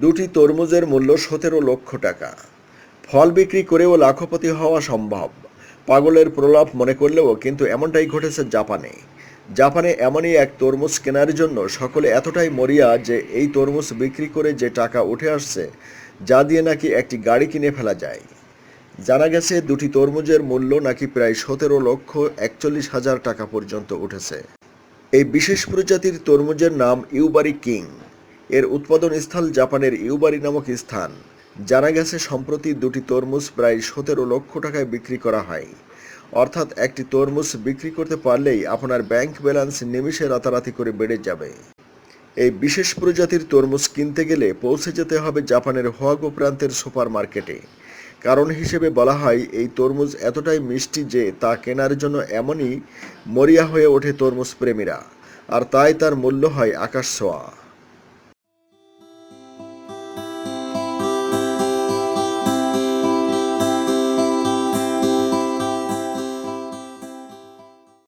দুটি তরমুজের মূল্য সতেরো লক্ষ টাকা। ফল বিক্রি করেও লাখপতি হওয়া সম্ভব। পাগলের প্রলাপ মনে করলেও কিন্তু এমনটাই ঘটেছে জাপানে। জাপানে এমনই এক তরমুজ কেনার জন্য সকলে এতটাই মরিয়া যে এই তরমুজ বিক্রি করে যে টাকা উঠে আসছে, যা দিয়ে নাকি একটি গাড়ি কিনে ফেলা যায়। জানা গেছে, দুটি তরমুজের মূল্য নাকি প্রায় সতেরো লক্ষ একচল্লিশ হাজার টাকা পর্যন্ত উঠেছে। এই বিশেষ প্রজাতির তরমুজের নাম ইউবারি কিং। এর উৎপাদন স্থল জাপানের ইউবারি নামক স্থান। জানা গেছে, সম্প্রতি দুটি তরমুজ প্রায় সতেরো লক্ষ টাকায় বিক্রি করা হয়। অর্থাৎ একটি তরমুজ বিক্রি করতে পারলেই আপনার ব্যাংক ব্যালেন্স নিমিষে রাতারাতি করে বেড়ে যাবে। এই বিশেষ প্রজাতির তরমুজ কিনতে গেলে পৌঁছে যেতে হবে জাপানের হোয়াগো প্রান্তের সুপার মার্কেটে কারণ হিসেবে বলা হয়, এই তরমুজ এতটাই মিষ্টি যে তা কেনার জন্য এমনই মরিয়া হয়ে ওঠে তরমুজ প্রেমীরা। আর তাই তার মূল্য হয় আকাশ ছোঁয়া।